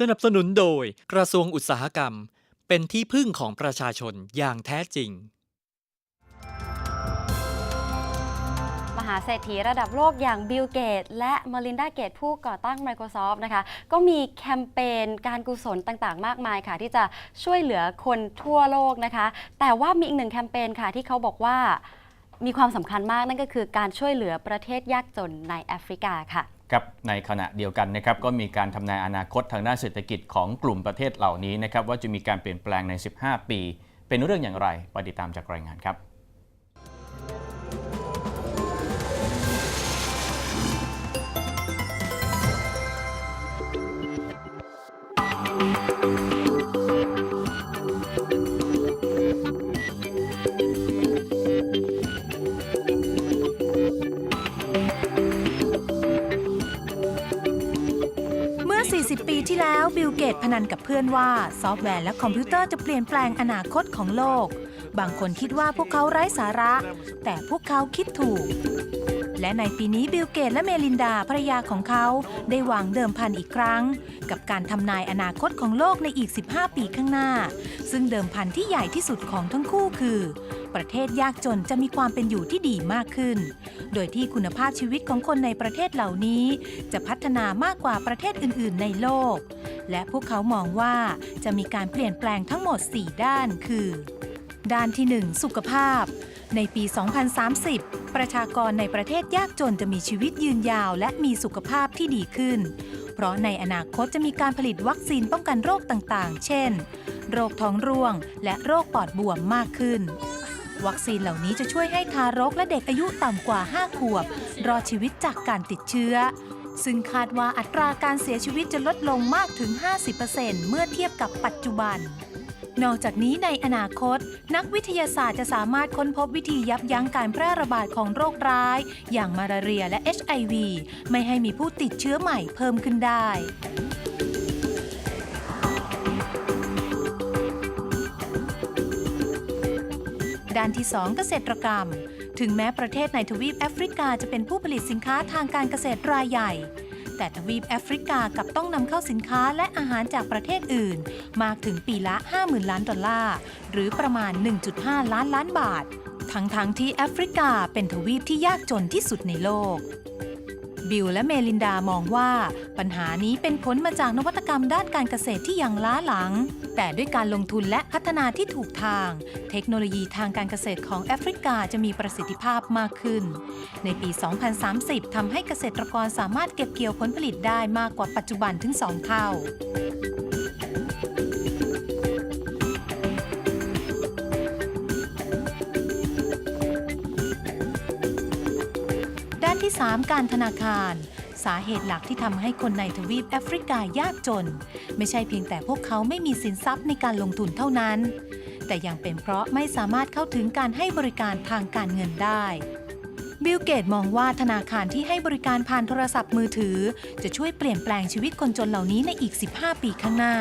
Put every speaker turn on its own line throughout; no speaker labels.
สนับสนุนโดยกระทรวงอุตสาหกรรม เป็นที่พึ่งของประชาชนอย่างแท้จริง
มหาเศรษฐีระดับโลกอย่างบิลเกต และม e ลินดาเกตผู้ก่อตั้ง Microsoft นะคะ ก็มีแคมเปญการกุศลต่างๆ มากมายค่ะ ที่จะช่วยเหลือคนทั่วโลกนะคะ แต่ว่ามีอีกหนึ่งแคมเปญค่ะที่เขาบอกว่ามีความสำคัญมากนั่นก็คือการช่วยเหลือประเทศยากจนในแอฟริกาค่ะ
ครับในขณะเดียวกันนะครับก็มีการทำนายอนาคตทางด้านเศรษฐกิจของกลุ่มประเทศเหล่านี้นะครับว่าจะมีการเปลี่ยนแปลงใน 15 ปี เป็นเรื่องอย่างไรไปติดตามจากรายงานครับ
ที่แล้วบิลเกตพนันกับเพื่อนว่าซอฟต์แวร์และคอมพิวเตอร์จะเปลี่ยนแปลงอนาคตของโลก บางคนคิดว่าพวกเขาไร้สาระ แต่พวกเขาคิดถูก และในปีนี้บิลเกตและเมลินดาภรรยาของเขาได้วางเดิมพันอีกครั้ง กับการทำนายอนาคตของโลกในอีก 15 ปีข้างหน้า ซึ่งเดิมพันที่ใหญ่ที่สุดของทั้งคู่คือ ประเทศยากจนจะมีความเป็นอยู่ที่ดีมากขึ้น โดยที่คุณภาพชีวิตของคนในประเทศเหล่านี้ จะพัฒนามากกว่าประเทศอื่น ๆ ในโลก และพวกเขามองว่าจะมีการเปลี่ยนแปลงทั้งหมด 4 ด้านคือ ด้านที่ 1 สุขภาพ ในปี 2030 ประชากรในประเทศยากจนจะมีชีวิตยืนยาว และมีสุขภาพที่ดีขึ้น เพราะในอนาคตจะมีการผลิตวัคซีนป้องกันโรคต่าง ๆ เช่นโรคท้องร่วง และโรคปอดบวมมากขึ้น วัคซีนเหล่านี้จะช่วยให้ทารกและเด็กอายุต่ำกว่า 5 ขวบ รอดชีวิตจากการติดเชื้อ ซึ่งคาดว่าอัตราการเสียชีวิตจะลดลงมากถึง 50%เมื่อเทียบกับปัจจุบัน นอกจากนี้ในอนาคต นักวิทยาศาสตร์จะสามารถค้นพบวิธียับยั้งการแพร่ระบาดของโรคร้าย อย่างมาลาเรียและ HIV ไม่ให้มีผู้ติดเชื้อใหม่เพิ่มขึ้นได้ ด้านที่ 2 เกษตรกรรม ถึงแม้ประเทศในทวีปแอฟริกาจะเป็นผู้ผลิตสินค้าทางการเกษตรรายใหญ่ แต่ทวีปแอฟริกากลับต้องนำเข้าสินค้าและอาหารจากประเทศอื่น มากถึงปีละ 50,000 ล้านดอลลาร์ หรือประมาณ 1.5 ล้านล้านบาท ทั้งๆทที่แอฟริกาเป็นทวีปที่ยากจนที่สุดในโลก บิลและเมลินดามองว่าปัญหานี้เป็นผลมาจากนวัตกรรมด้านการเกษตรที่ยังล้าหลัง แต่ด้วยการลงทุนและพัฒนาที่ถูกทาง เทคโนโลยีทางการเกษตรของแอฟริกาจะมีประสิทธิภาพมากขึ้น ในปี 2030 ทำให้เกษตรกรสามารถเก็บเกี่ยวผลผลิตได้มากกว่าปัจจุบันถึง 2 เท่า นที่ 3 การธนาคาร สาเหตุหลักที่ทำให้คนในทวีปแอฟริกายากจน ไม่ใช่เพียงแต่พวกเขาไม่มีสินทรัพย์ในการลงทุนเท่านั้น แต่ยังเป็นเพราะไม่สามารถเข้าถึงการให้บริการทางการเงินได้ บิลเกตมองว่าธนาคารที่ให้บริการผ่านโทรศัพท์มือถือ จะช่วยเปลี่ยนแปลงชีวิตคนจนเหล่านี้ในอีก 15 ปีข้างหน้า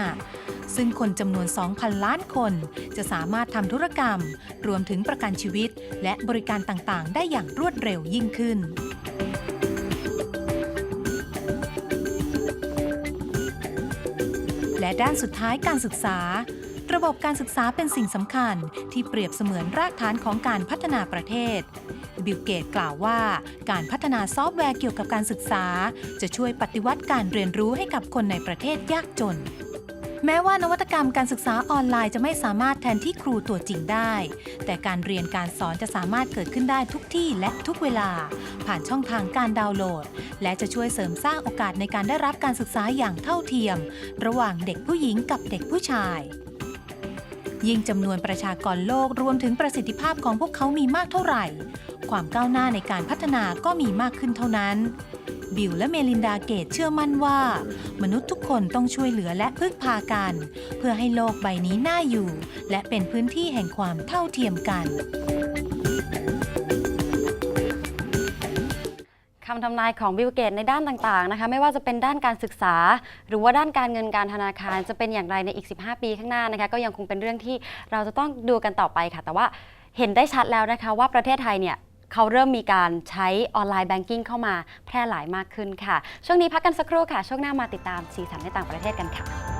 ซึ่งคนจำนวน 2,000 ล้านคน จะสามารถทำธุรกรรม รวมถึงประกันชีวิต และบริการต่างๆ ได้อย่างรวดเร็วยิ่งขึ้นและด้านสุดท้ายการศึกษา ระบบการศึกษาเป็นสิ่งสำคัญที่เปรียบเสมือนรากฐานของการพัฒนาประเทศ บิลเกตกล่าวว่าการพัฒนาซอฟต์แวร์เกี่ยวกับการศึกษา จะช่วยปฏิวัติการเรียนรู้ให้กับคนในประเทศยากจนแม้ว่านวัตกรรมการศึกษาออนไลน์จะไม่สามารถแทนที่ครูตัวจริงได้ แต่การเรียนการสอนจะสามารถเกิดขึ้นได้ทุกที่และทุกเวลา ผ่านช่องทางการดาวน์โหลด และจะช่วยเสริมสร้างโอกาสในการได้รับการศึกษาอย่างเท่าเทียม ระหว่างเด็กผู้หญิงกับเด็กผู้ชาย ยิ่งจำนวนประชากรโลกรวมถึงประสิทธิภาพของพวกเขามีมากเท่าไหร่ ความก้าวหน้าในการพัฒนาก็มีมากขึ้นเท่านั้น บิลและเมลินดาเกตเชื่อมั่นว่า มนุษย์ทุกคนต้องช่วยเหลือและพึ่งพากัน เพื่อให้โลกใบนี้น่าอยู่ และเป็นพื้นที่แห่งความเท่าเทียมกันำ
ทำนายของบิลเกตในด้านต่างๆนะคะไม่ว่าจะเป็นด้านการศึกษา หรือว่าด้านการเงินการธนาคารจะเป็นอย่างไรในอีก 15 ปีข้างหน้านะคะก็ยังคงเป็นเรื่องที่เราจะต้องดูกันต่อไปค่ะ แต่ว่าเห็นได้ชัดแล้วนะคะว่าประเทศไทยเนี่ยเขาเริ่มมีการใช้ออนไลน์แบงกิ้งเข้ามาแพร่หลายมากขึ้นค่ะ ช่วงนี้พักกันสักครู่ค่ะ ช่วงหน้ามาติดตามสีสันในต่างประเทศกันค่ะ